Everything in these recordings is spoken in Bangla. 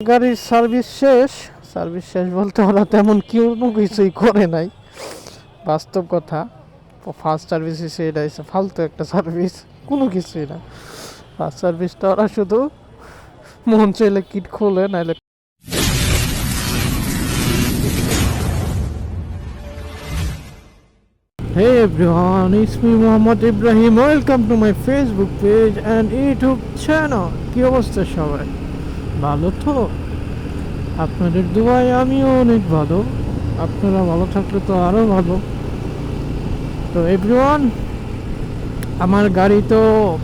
গাড়ির সার্ভিস শেষ সার্ভিস শেষ বলতে ওরা তেমন কোনো কিছুই করে নাই বাস্তব কথা ফার্স্ট সার্ভিস হিসেবে এটা হচ্ছে ফালতু একটা সার্ভিস কোনো কিছুই না ফার্স্ট সার্ভিসটা ওরা শুধু মন চাইলে কিট খোলে নাইলে Hey everyone, it's me Muhammad Ibrahim. Welcome to my Facebook page and YouTube channel. কি অবস্থা সবাই ভালো তো? আপনাদের দোয়ায় আমিও অনেক ভালো। আপনারা ভালো থাকলে তো আরও ভালো। তো এভরিওয়ান আমার গাড়ি তো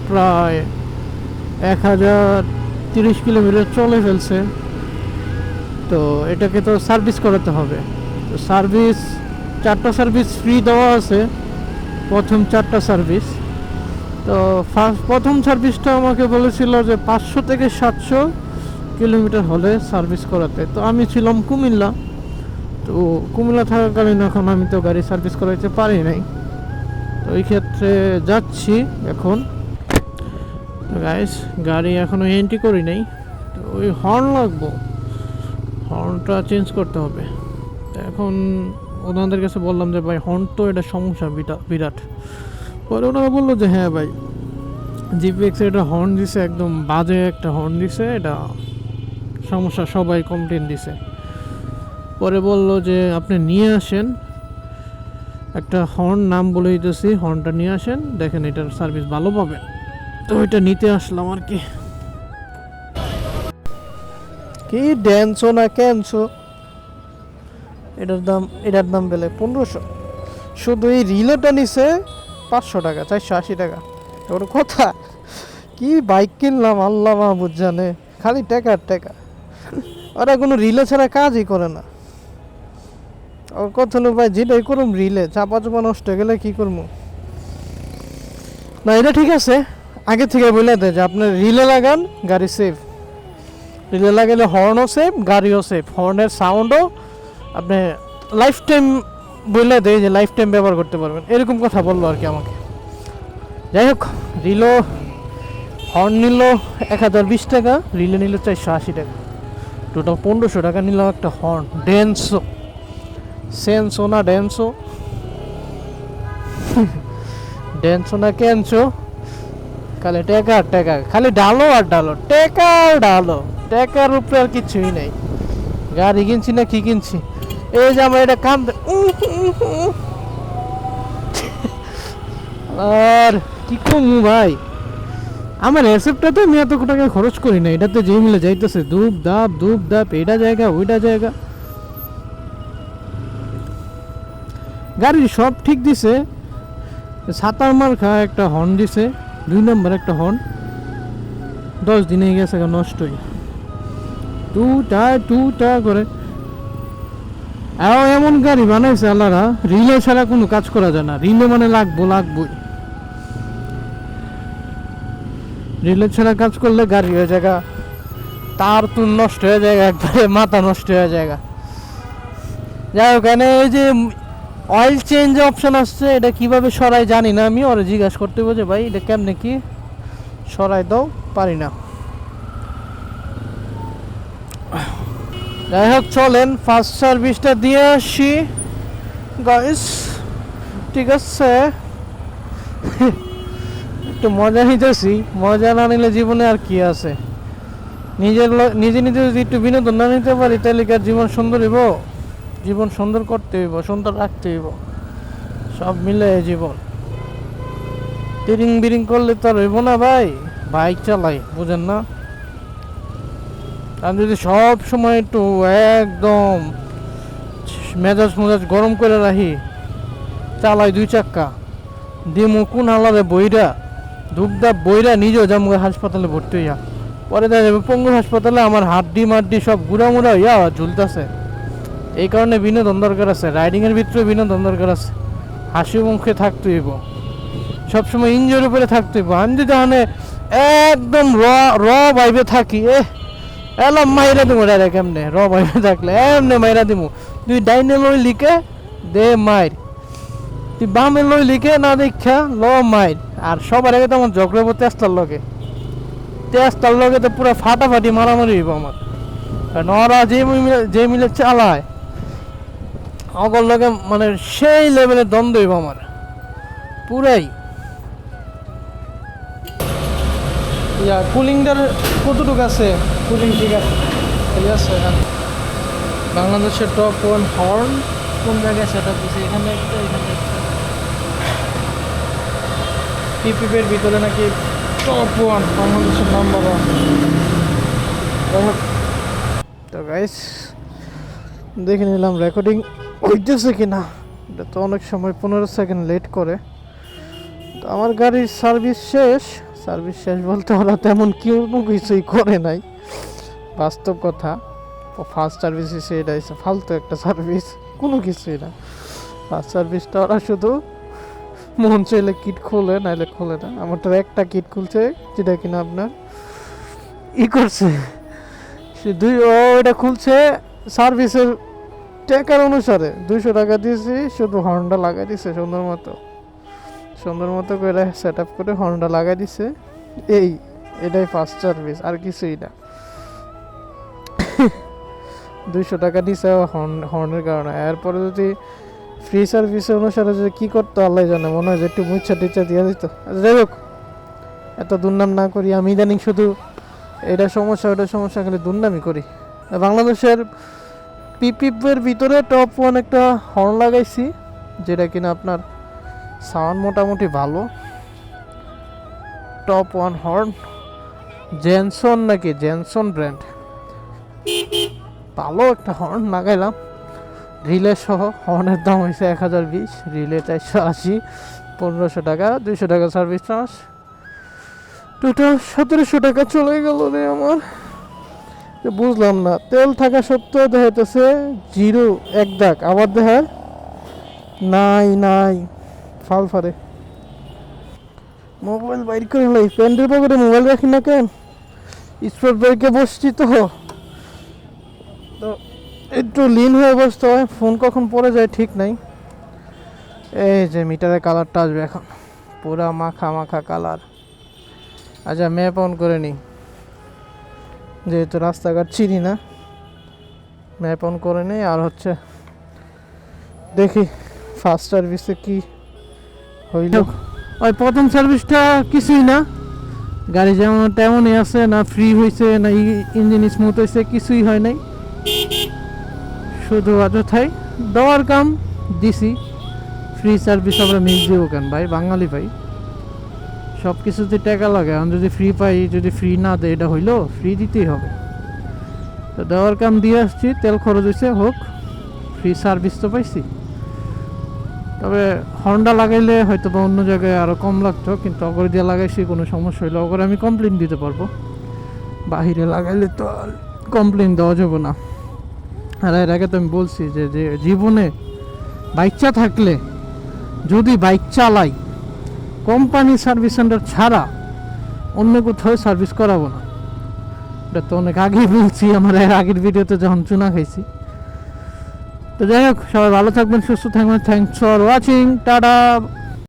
প্রায় এক হাজার তিরিশ কিলোমিটার চলে ফেলছে। তো এটাকে তো সার্ভিস করাতে হবে। তো সার্ভিস চারটা সার্ভিস ফ্রি দেওয়া আছে। প্রথম চারটা সার্ভিস তো ফার্স্ট প্রথম সার্ভিসটা আমাকে বলেছিল যে পাঁচশো থেকে সাতশো কিলোমিটার হলে সার্ভিস করাতে। তো আমি ছিলাম কুমিল্লা। তো কুমিল্লা থাকাকালীন এখন আমি তো গাড়ি সার্ভিস করাইতে পারি নাই। তো এই ক্ষেত্রে যাচ্ছি এখন। গাইস গাড়ি এখনও এন্ট্রি করি নাই। তো ওই হর্ন লাগবো। হর্নটা চেঞ্জ করতে হবে। এখন ওনাদের কাছে বললাম যে, ভাই হর্ন তো এটা সমস্যা বিরাট। পরে ওনারা বলল যে হ্যাঁ ভাই জিপিএক্স এটা হর্ন দিছে, একদম বাজে একটা হর্ন দিছে। এটা সমস্যা, সবাই কমপ্লেন দিছে। পরে বলল যে, আপনি নিয়ে আসেন। একটা হর্ন নাম বলে দিতেছি হর্নটা নিয়ে আসেন। দেখেন এটার সার্ভিস ভালো পাবেন। তো এটা নিতে আসলাম আর কি। কি ড্যান্সো না ক্যান্সো এটার দাম এটার দাম বেলে পনেরোশো। শুধু এই রিলেটা নিছে পাঁচশো টাকা, চারশো আশি টাকা। ওর কথা? কি বাইক কিনলাম, আল্লাহ মাহবুদ জানে। খালি টাকা আর টাকা ওরা কোনো রিলে ছাড়া কাজই করে না। ওর কথা হলো, ভাই, যেটাই করুম রিলে, চাপা চাপা নষ্ট গেলে কি করব? না, এটা ঠিক আছে। আগে থেকে বলে দেয় যে, আপনার রিলে লাগান, গাড়ি সেফ রিলে লাগালে হর্নও সেফ গাড়িও সেফ হর্নের সাউন্ডও আপনি লাইফ টাইম বলে দেয় যে লাইফ টাইম ব্যবহার করতে পারবেন। এরকম কথা বলল আর কি আমাকে। যাই হোক রিলো হর্ন নিল এক হাজার বিশ টাকা, রিলে নিল চারশো আশি টাকা। টোটাল পনেরোশো টাকা নিলাম একটা হর্ন ডেন্সো সেন্সো না ডেন্সো ডেন্সো না ক্যান্সো খালি টেকা আর টেকা খালি ডালো আর ডালো টেকা আর ডালো টেকার উপরে আর কিছুই নেই। গাড়ি কিনছি না কি কিনছি? এই যে আমার এটা কাম আর কি কমু ভাই? আমার রেসিপ্টটাতে আমি এত টাকা খরচ করি না, এটাতে যে মিলে যাইতেছে, ধূপ ধাপ ধূপ ধাপ, এটা জায়গা, ওইটা জায়গা। গাড়ির সব ঠিক দিছে, সাতার মার্কা একটা হর্ন দিছে, দুই নম্বর একটা হর্ন দশ দিনে গেছে নষ্টই। টুটা টুটা করে। আরও এমন গাড়ি বানাইছে আল্লাহরা, রিলে ছাড়া কোনো কাজ করা যায় না। রিলে মানে লাগবো, লাগবোই। রিলে ছাড়া কাজ করলে গাড়ি হয়ে জায়গা তার তুন নষ্ট হয়ে যায় একবারে মাথা নষ্ট হয়ে যায় যাই হোক এখানে এই যে অয়েল চেঞ্জ অপশন আসছে, এটা কীভাবে সরাই জানি না আমি, ওরা জিজ্ঞাসা করতে যে ভাই, এটা কেমনে কি? সরাই দাও, পারি না। যাই হোক, চলেন ফার্স্ট সার্ভিসটা দিয়ে আসি। গাইস ঠিক আছে? একটু মজা নিতেছি। মজা না নিলে জীবনে আর কি আছে? নিজের নিজে নিজে যদি একটু বিনোদন না নিতে পারি, তাহলে কি আর জীবন সুন্দর হইব? জীবন সুন্দর করতে হইব, সুন্দর রাখতে হইব। সব মিলে জীবন। তিরিং বিরিং করলে তো আর হইব না ভাই। বাইক চালাই, বুঝেন না? আমি যদি সব সময় একটু একদম মেজাজ মেজাজ গরম করে রাখি, চালাই দুই চাক্কা। দিমু কোন হালারে বইরা। ধূপধাপ বইরা নিজেও যাব হাসপাতালে ভর্তি হইয়া। পরে দেখা যাবে পঙ্গু হাসপাতালে আমার হাড্ডি মাড্ডি সব গুড়া মুড়া হইয়া ঝুলতেছে। এই কারণে বিনোদন দরকার আছে, রাইডিংয়ের ভিতরে বিনোদন দরকার আছে। হাসি মুখে থাকতে হইব। সবসময় ইঞ্জয়ের উপরে থাকতে হইব। আমি যদি তাহলে একদম র ভাইবে থাকি এ এলাম মাইরা দিমু ডাইরেক্ট এমনে। র ভাইবে থাকলে এমনে মাইরা দিমু। তুই ডাইনে লিখে দে মাইর। তুই বামে লই লিখে না দেখা ল মাইর। আর সবার আগে তো আমার ঝগড়া তেস্তার লগে। তেস্তার লগে তো পুরো ফাটাফাটি মারামারি হইব আমার। কারণ ওরা যে মিলে যে মিলে চালায় অগর লগে মানে সেই লেভেলের দ্বন্দ্ব হইব আমার। পুরাই। ইয়া কুলিংটার কতটুকু আছে? কুলিং ঠিক আছে। ঠিক আছে হ্যাঁ। বাংলাদেশের টপ ওয়ান হর্ন কোন জায়গায় সেট আপ এখানে একটা এখানে একটা। টিপিপের ভিতরে নাকি টপ ওয়ান বাংলাদেশের নাম্বার ওয়ান তো গাইস দেখে নিলাম রেকর্ডিং হইতেছে কি না এটা তো অনেক সময় পনেরো সেকেন্ড লেট করে। তো আমার গাড়ির সার্ভিস শেষ। সার্ভিস শেষ বলতে ওরা তেমন কোনো কিছুই করে নাই। বাস্তব কথা। ফার্স্ট সার্ভিস হিসেবে এটা ফালতু একটা সার্ভিস কোনো কিছুই না। ফার্স্ট সার্ভিসটা ওরা শুধু মন চাইলে কিট খোলে, নাইলে খোলে না। আমার তো একটা কিট খুলছে, যেটা কিনা আপনার ই করছে। সে দুই, ও এটা খুলছে সার্ভিসের টাকার অনুসারে। দুইশো টাকা দিয়েছি, শুধু হর্নটা লাগাই দিছে সুন্দর মতো। সুন্দর মতো করে সেট আপ করে হর্নটা লাগাই দিছে। এই, এটাই ফার্স্ট সার্ভিস আর কিছুই না। দুইশো টাকা দিছে হর্ন, হর্নের কারণে। এরপরে যদি ফ্রি সার্ভিস অনুসারে যদি কী করতো আল্লাহ জানে মনে হয় যে একটু মুচ্ছা টিচ্ছা দিয়ে দিত। আচ্ছা, যাই হোক এত দুর্নাম না করি আমি ইদানিং শুধু এটা সমস্যা ওটা সমস্যা খালি দুর্নামই করি। বাংলাদেশের পিপিপের ভিতরে টপ ওয়ান একটা হর্ন লাগাইছি যেটা কিনা আপনার সাউন্ড মোটামুটি ভালো। টপ ওয়ান হর্ন জেনসন নাকি জেনসন ব্র্যান্ড ভালো একটা হর্ন লাগাইলাম। রিলে সহ হর্নের দাম হয়েছে এক হাজার বিশ, রিলে চারশো আশি, পনেরোশো টাকা, দুইশো টাকা সার্ভিস চার্জ টোটাল সতেরোশো টাকা চলে গেল রে আমার। বুঝলাম না, তেল থাকা সত্ত্বেও দেখাইতেছে জিরো, এক দাগ। আবার দেখায়, নাই নাই, ফাল ফারে। মোবাইল বাইর করে লাই প্যান্টের পকেটে মোবাইল রাখি না কেন? স্পোর্ট বাইকে বসছি তো। তো একটু লিন হয়ে বসতে হয় ফোন কখন পড়ে যায় ঠিক নাই। এই যে মিটারের কালারটা আসবে এখন, পুরা মাখা মাখা কালার আচ্ছা ম্যাপ অন করে নিই যেহেতু রাস্তাঘাট চিনি না ম্যাপ অন করে নেই আর হচ্ছে দেখি ফার্স্ট সার্ভিসে কি হইল। ওই প্রথম সার্ভিসটা কিছুই না, গাড়ি যেমন তেমনই আছে, না ফ্রি হয়েছে না ইঞ্জিন স্মুথ হয়েছে কিছুই হয় নাই। শুধু অযথাই দেওয়ার কাম দিছি। ফ্রি সার্ভিস আমরা মিস দিব কেন ভাই? বাঙালি ভাই। সব কিছুতে টাকা লাগে। আমি যদি ফ্রি পাই, যদি ফ্রি না দেয়, এটা হইল ফ্রি দিতেই হবে। তো দেওয়ার কাম দিয়ে আসছি, তেল খরচ হয়েছে হোক। ফ্রি সার্ভিস তো পাইছি। তবে হর্নটা লাগাইলে হয়তো বা অন্য জায়গায় আরও কম লাগতো, কিন্তু অগর দিয়ে লাগাইছি, কোনো সমস্যা হইলে অগরে আমি কমপ্লেন দিতে পারব। বাহিরে লাগাইলে তো কমপ্লেন দেওয়া যাবে না। আর এর আগে তো আমি বলছি যে জীবনে বাইকটা থাকলে যদি বাইক চালাই, কোম্পানি সার্ভিস সেন্টার ছাড়া অন্য কোথাও সার্ভিস করাবো না। এটা তো অনেক আগেই বলছি, আমার এর আগের ভিডিওতে যখন চুনা খাইছি। তো যাই হোক, সবাই ভালো থাকবেন, সুস্থ থাকবেন। Thanks for watching tata.